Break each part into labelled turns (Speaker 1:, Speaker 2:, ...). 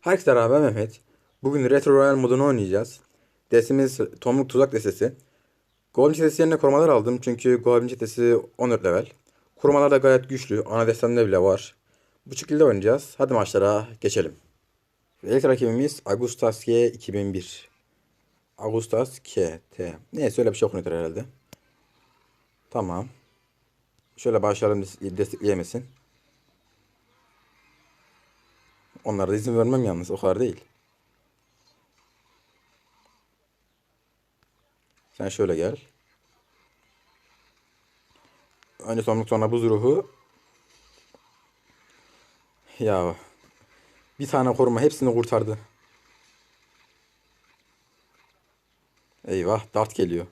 Speaker 1: Herkese merhaba Mehmet. Bugün Retro Royale modunu oynayacağız. Destemiz Tomruk Tuzak destesi. Goblin çetesi yerine korumalar aldım çünkü Goblin çetesi 14 level. Korumalar da gayet güçlü. Ana destemde bile var. Bu şekilde oynayacağız. Hadi maçlara geçelim. İlk rakibimiz Agustas K 2001. Agustas K T. Neyse öyle bir şey okunuyordur herhalde. Tamam. Şöyle başlayalım des- destekleyemesin. Onlara da izin vermem yalnız. O kadar değil. Sen şöyle gel. Önce sonluk sonra buz ruhu. Ya bir tane koruma hepsini kurtardı. Eyvah dart geliyor.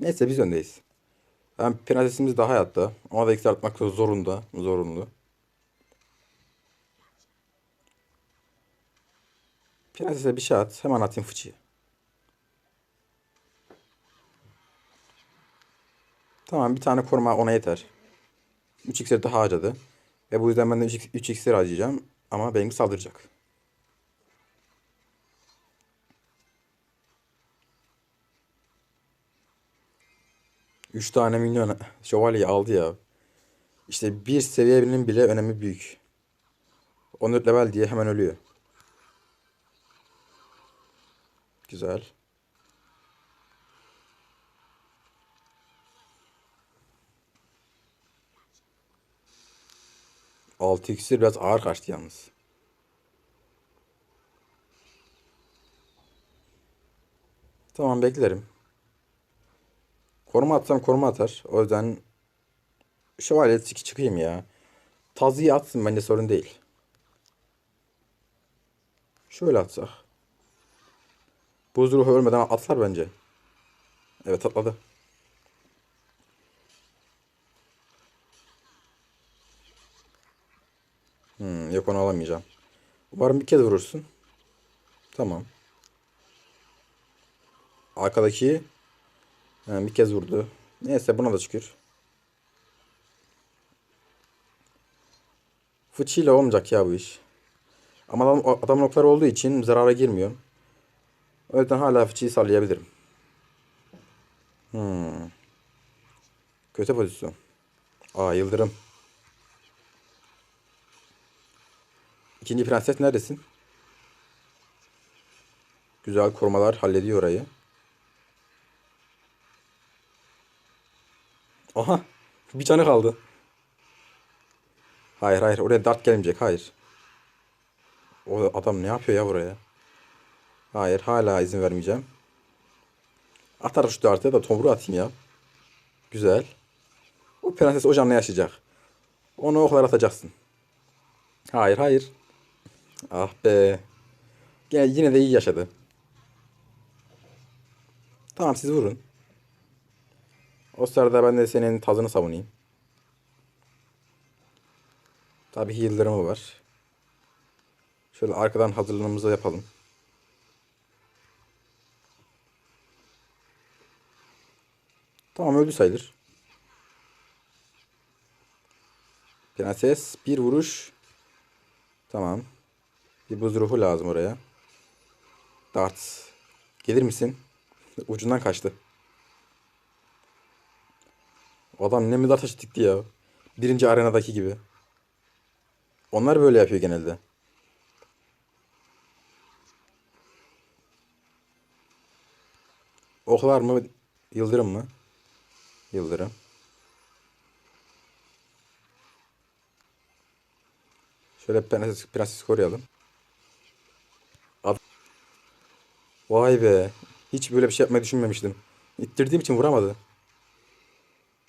Speaker 1: Neyse biz öndeyiz. Hem prensesimiz daha hayatta. Ona da atmak zorunda. Zorunlu. Prensese bir şey at. Hemen atayım fıçıyı. Tamam bir tane koruma ona yeter. 3 iksir daha harcadı. Ve bu yüzden ben de 3 iksir harcayacağım. Ama benimki saldıracak. Üç tane milyon şövalyeyi aldı ya. İşte bir seviyenin bile önemi büyük. 14 level diye hemen ölüyor. Güzel. Altı iksir biraz ağır kaçtı yalnız. Tamam beklerim. Koruma atsam koruma atar. O yüzden şövalye çık çıkayım ya. Tazıyı atsın bence sorun değil. Şöyle atsak. Buz ruhu ölmeden atlar bence. Evet atladı. Hmm, yok onu alamayacağım. Umarım bir kez vurursun. Tamam. Arkadaki Ha, bir kez vurdu. Neyse buna da şükür. Fıçıyla olmayacak ya bu iş. Ama adam, adam okları olduğu için zarara girmiyor. O yüzden hala fıçıyı sallayabilirim. Hmm. Kötü pozisyon. Aa yıldırım. İkinci prenses neredesin? Güzel korumalar hallediyor orayı. Aha. Bir canı kaldı. Hayır hayır oraya dart gelmeyecek hayır. O adam ne yapıyor ya buraya? Hayır hala izin vermeyeceğim. Atar şu dartı da tomruğu atayım ya. Güzel. O prenses o canla yaşayacak. Onu oklar atacaksın. Hayır hayır. Ah be. Gene yine de iyi yaşadı. Tamam siz vurun. O sırada ben de senin tazını savunayım. Tabii ki var. Şöyle arkadan hazırlığımızı yapalım. Tamam öldü sayılır. Prenses bir vuruş. Tamam. Bir buz ruhu lazım oraya. Dart. Gelir misin? Ucundan kaçtı. Adam ne medar taşı dikti ya. Birinci arenadaki gibi. Onlar böyle yapıyor genelde. Oklar mı? Yıldırım mı? Yıldırım. Şöyle prenses, prenses koruyalım. Ad Vay be. Hiç böyle bir şey yapmayı düşünmemiştim. İttirdiğim için vuramadı.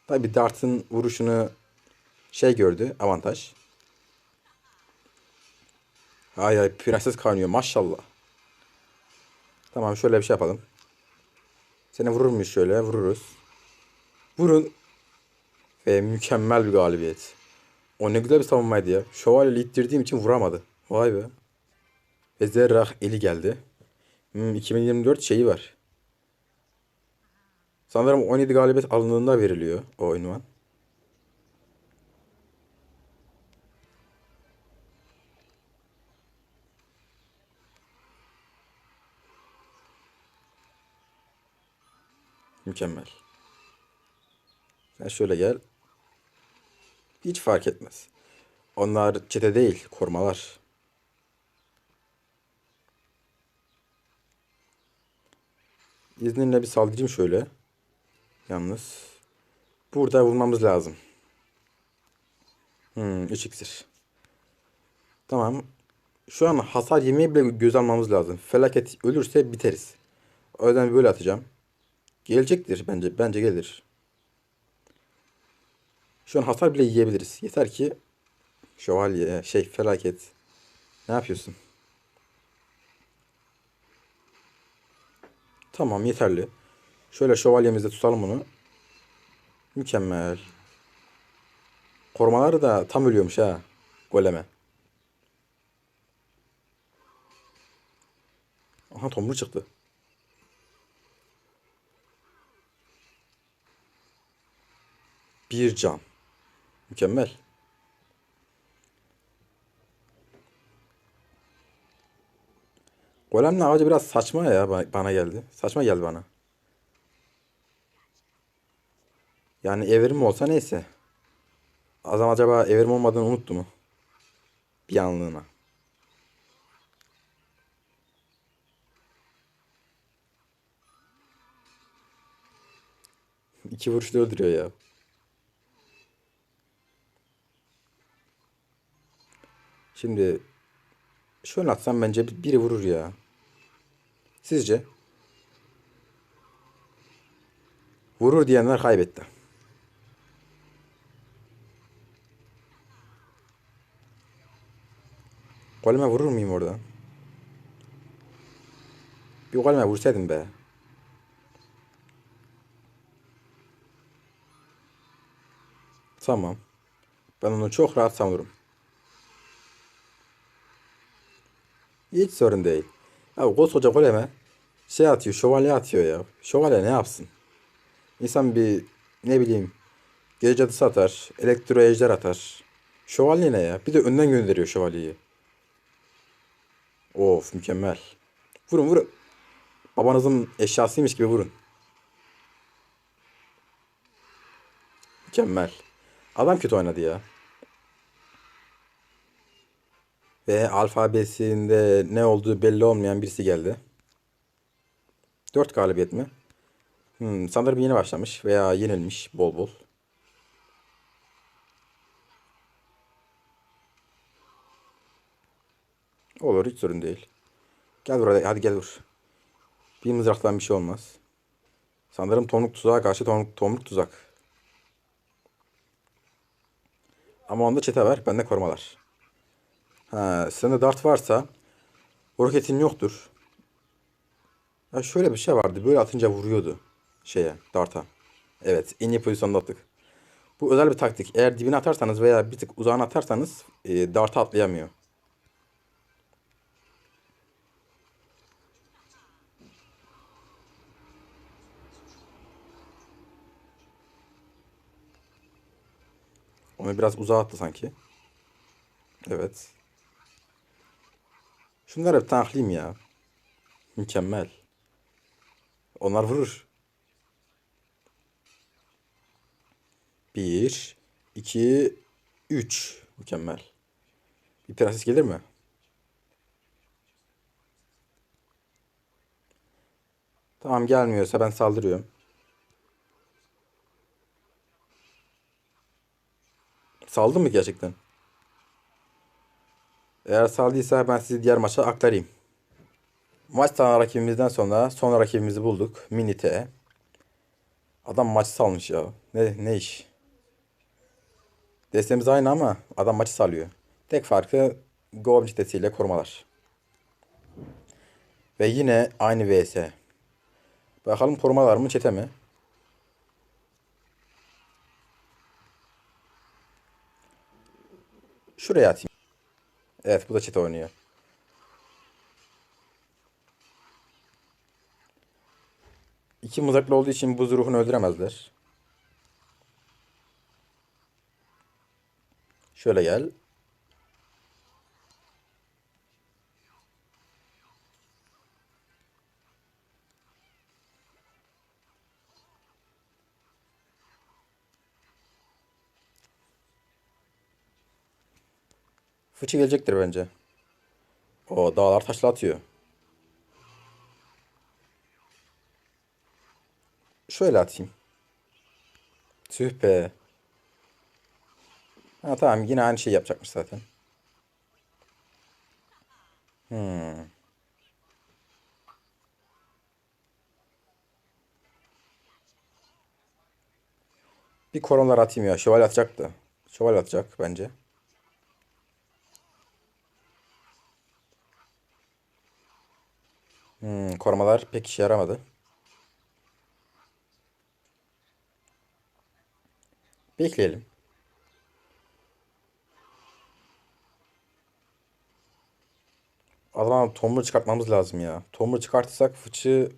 Speaker 1: Tabi Dart'ın vuruşunu şey gördü avantaj. Ay ay prenses kaynıyor maşallah. Tamam şöyle bir şey yapalım. Seni vurur muyuz şöyle vururuz. Vurun. Ve mükemmel bir galibiyet. O ne güzel bir savunmaydı ya. Şövalyeyle ittirdiğim için vuramadı. Vay be. Ve Zerrah eli geldi. Hmm, 2024 şeyi var. Sanırım 17 galibiyet alındığında veriliyor o ünvan. Mükemmel. Sen şöyle gel. Hiç fark etmez. Onlar çete değil, korumalar. İzninle bir saldırayım şöyle. Yalnız. Burada vurmamız lazım. Hmm, 3 iksir. Tamam. Şu an hasar yemeği bile göz almamız lazım. Felaket ölürse biteriz. O yüzden böyle atacağım. Gelecektir bence. Bence gelir. Şu an hasar bile yiyebiliriz. Yeter ki şövalye şey felaket. Ne yapıyorsun? Tamam yeterli. Şöyle şövalyemizde tutalım bunu. Mükemmel. Korumaları da tam ölüyormuş ha. Goleme. Aha tomru çıktı. Bir can. Mükemmel. Golemle ağacı biraz saçma ya ba- bana geldi. Saçma geldi bana. Yani evrim olsa neyse. Adam acaba evrim olmadığını unuttu mu? Bir anlığına. İki vuruşta öldürüyor ya. Şimdi şöyle atsam bence bir- biri vurur ya. Sizce? Vurur diyenler kaybetti. Goleme vurur muyum orada? Bir goleme vursaydım be. Tamam. Ben onu çok rahat savunurum. Hiç sorun değil. Ya koskoca goleme şey atıyor, şövalye atıyor ya. Şövalye ne yapsın? İnsan bir ne bileyim gece cadısı atar, elektro ejder atar. Şövalye ne ya? Bir de önden gönderiyor şövalyeyi. Of mükemmel. Vurun vurun. Babanızın eşyasıymış gibi vurun. Mükemmel. Adam kötü oynadı ya. Ve alfabesinde ne olduğu belli olmayan birisi geldi. 4 galibiyet mi? Hmm, sanırım yeni başlamış veya yenilmiş bol bol. Olur hiç sorun değil. Gel buraya hadi gel vur. Bir mızraktan bir şey olmaz. Sanırım tomruk tuzağa karşı tomruk, tomruk tuzak. Ama onda çete var, bende korumalar. Ha, sende dart varsa roketin yoktur. Ya şöyle bir şey vardı. Böyle atınca vuruyordu şeye, darta. Evet, en iyi pozisyonda attık. Bu özel bir taktik. Eğer dibine atarsanız veya bir tık uzağına atarsanız e, darta atlayamıyor. Onu biraz uzağa attı sanki. Evet. Şunları bir tanklayayım ya. Mükemmel. Onlar vurur. Bir, iki, üç. Mükemmel. Bir prenses gelir mi? Tamam gelmiyorsa ben saldırıyorum. Saldı mı gerçekten? Eğer saldıysa ben sizi diğer maça aktarayım. Maç tane rakibimizden sonra son rakibimizi bulduk. Minite. Adam maçı salmış ya. Ne, ne iş? Destemiz aynı ama adam maçı salıyor. Tek farkı Goblin sitesiyle korumalar. Ve yine aynı vs. Bakalım korumalar mı çete mi? Şuraya atayım. Evet bu da çete oynuyor. İki mızraklı olduğu için buz ruhunu öldüremezler. Şöyle gel. Fıçı gelecektir bence. O dağlar taşla atıyor. Şöyle atayım. Tüh be. Ha tamam yine aynı şey yapacakmış zaten. Hmm. Bir koronlar atayım ya. Şövalye atacak da. Şövalye atacak bence. Hmm, korumalar pek işe yaramadı. Bekleyelim. Adamın tomru çıkartmamız lazım ya. Tomru çıkartırsak fıçı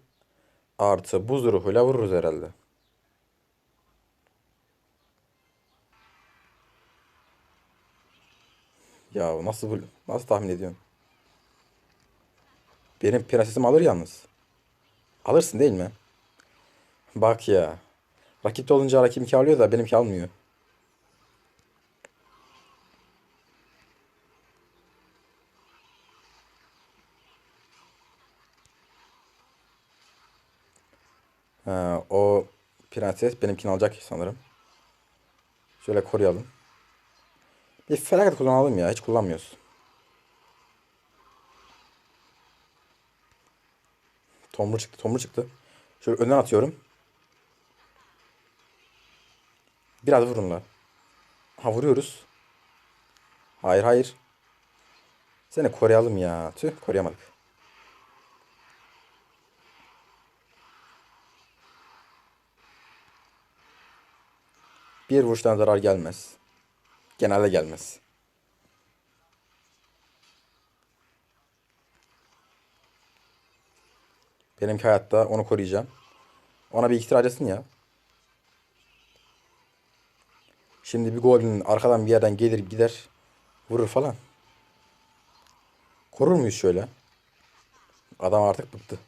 Speaker 1: artı buz ruhuyla vururuz herhalde. Ya nasıl nasıl tahmin ediyorsun? Benim prensesim alır yalnız. Alırsın değil mi? Bak ya. Rakipte olunca rakibimki alıyor da benimki almıyor. Ha, o prenses benimkini alacak sanırım. Şöyle koruyalım. Bir felaket kullanalım ya. Hiç kullanmıyoruz. Tomru çıktı. Tomru çıktı. Şöyle önden atıyorum. Biraz vurun la. Ha vuruyoruz. Hayır hayır. Seni koruyalım ya. Tüh koruyamadık. Bir vuruştan zarar gelmez. Genelde gelmez. Benimki hayatta onu koruyacağım. Ona bir iksir harcasın ya. Şimdi bir goblin arkadan bir yerden gelir gider vurur falan. Korur muyuz şöyle? Adam artık bıktı.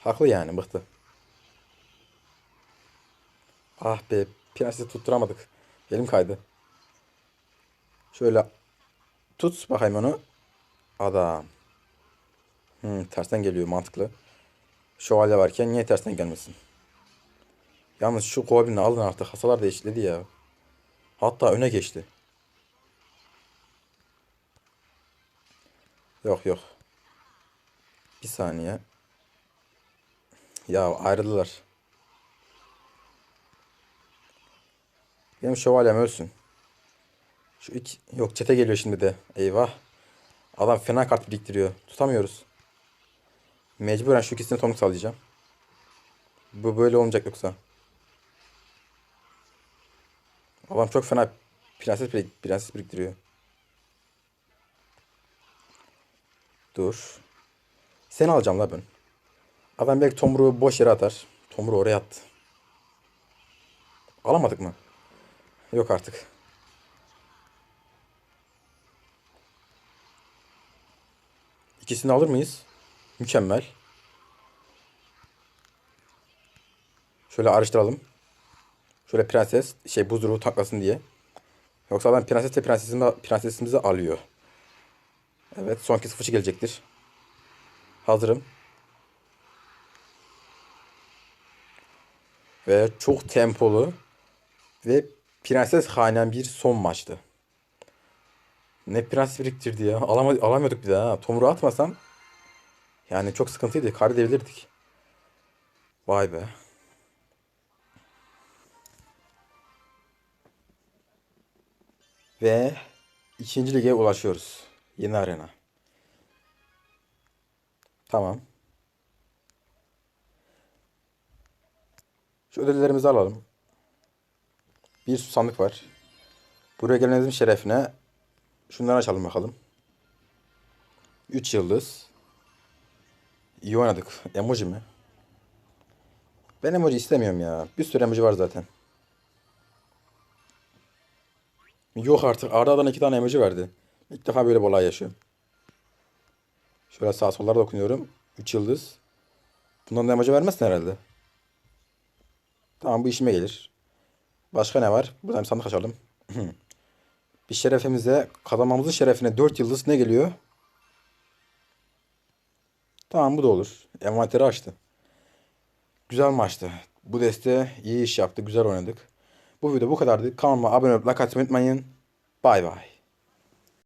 Speaker 1: Haklı yani bıktı. Ah be prensesi tutturamadık. Elim kaydı. Şöyle tut bakayım onu. Adam. Hmm, tersten geliyor mantıklı. Şövalye varken niye tersten gelmesin? Yalnız şu Goblin'i alın artık. Hasalar da eşitledi ya. Hatta öne geçti. Yok yok. Bir saniye. Ya ayrıldılar. Benim şövalyem ölsün. Şu iki... Yok çete geliyor şimdi de. Eyvah. Adam fena kart biriktiriyor. Tutamıyoruz. Mecburen şu ikisini tonuk sağlayacağım. Bu böyle olmayacak yoksa. Adam çok fena prenses, prenses biriktiriyor. Dur. Seni alacağım la ben. Adam belki tomruğu boş yere atar. Tomruğu oraya attı. Alamadık mı? Yok artık. İkisini alır mıyız? Mükemmel. Şöyle araştıralım. Şöyle prenses şey buz ruhu taklasın diye. Yoksa adam prensesle prensesimizi, prensesimizi alıyor. Evet son kez fıçı gelecektir. Hazırım. Ve çok tempolu ve prenses hanem bir son maçtı. Ne prens biriktirdi ya. Alama, alamıyorduk bir daha. Tomru atmasam yani çok sıkıntıydı. Kaybedebilirdik. Vay be. Ve ikinci lige ulaşıyoruz. Yeni arena. Tamam. Şu ödüllerimizi alalım. Bir sandık var. Buraya gelenizin şerefine şunları açalım bakalım. 3 yıldız. İyi oynadık. Emoji mi? Ben emoji istemiyorum ya. Bir sürü emoji var zaten. Yok artık. Arda Arda'dan iki tane emoji verdi. İlk defa böyle bir olay yaşıyorum. Şöyle sağ sollara dokunuyorum. 3 yıldız. Bundan da emoji vermezsin herhalde. Tamam bu işime gelir. Başka ne var? Buradan bir sandık açalım. Bir şerefimize, kazanmamızın şerefine 4 yıldız ne geliyor? Tamam bu da olur. Envanteri açtı. Güzel maçtı. Bu deste iyi iş yaptı. Güzel oynadık. Bu video bu kadardı. Kanalıma abone olup like atmayı unutmayın. Bay bay.